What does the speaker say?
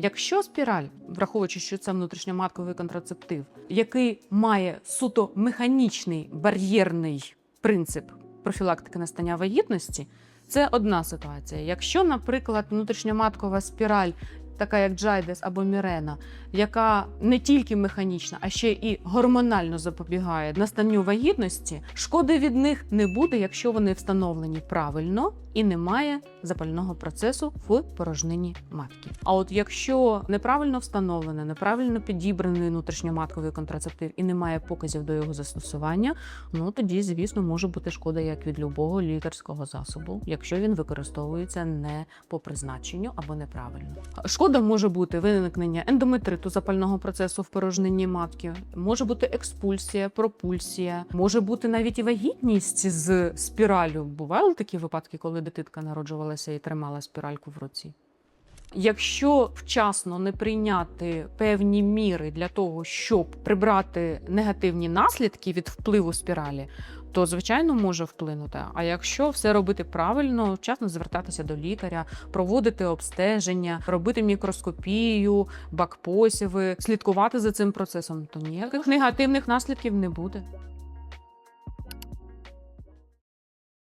Якщо спіраль, враховуючи, що це внутрішньоматковий контрацептив, який має суто механічний бар'єрний принцип профілактики настання вагітності, це одна ситуація. Якщо, наприклад, внутрішньоматкова спіраль, така як Джайдес або Мірена, яка не тільки механічна, а ще і гормонально запобігає настанню вагітності, шкоди від них не буде, якщо вони встановлені правильно і немає запального процесу в порожнині матки. А от якщо неправильно встановлений, неправильно підібраний внутрішньоматковий контрацептив і немає показів до його застосування, ну тоді, звісно, може бути шкода як від любого лікарського засобу, якщо він використовується не по призначенню або неправильно. Шкода може бути виникнення ендометриту запального процесу в порожнині матки, може бути експульсія, пропульсія, може бути навіть і вагітність з спіралю. Бували такі випадки, коли дитинка народжувалася і тримала спіральку в руці. Якщо вчасно не прийняти певні міри для того, щоб прибрати негативні наслідки від впливу спіралі, то звичайно може вплинути. А якщо все робити правильно, вчасно звертатися до лікаря, проводити обстеження, робити мікроскопію, бакпосіви, слідкувати за цим процесом, то ніяких негативних наслідків не буде.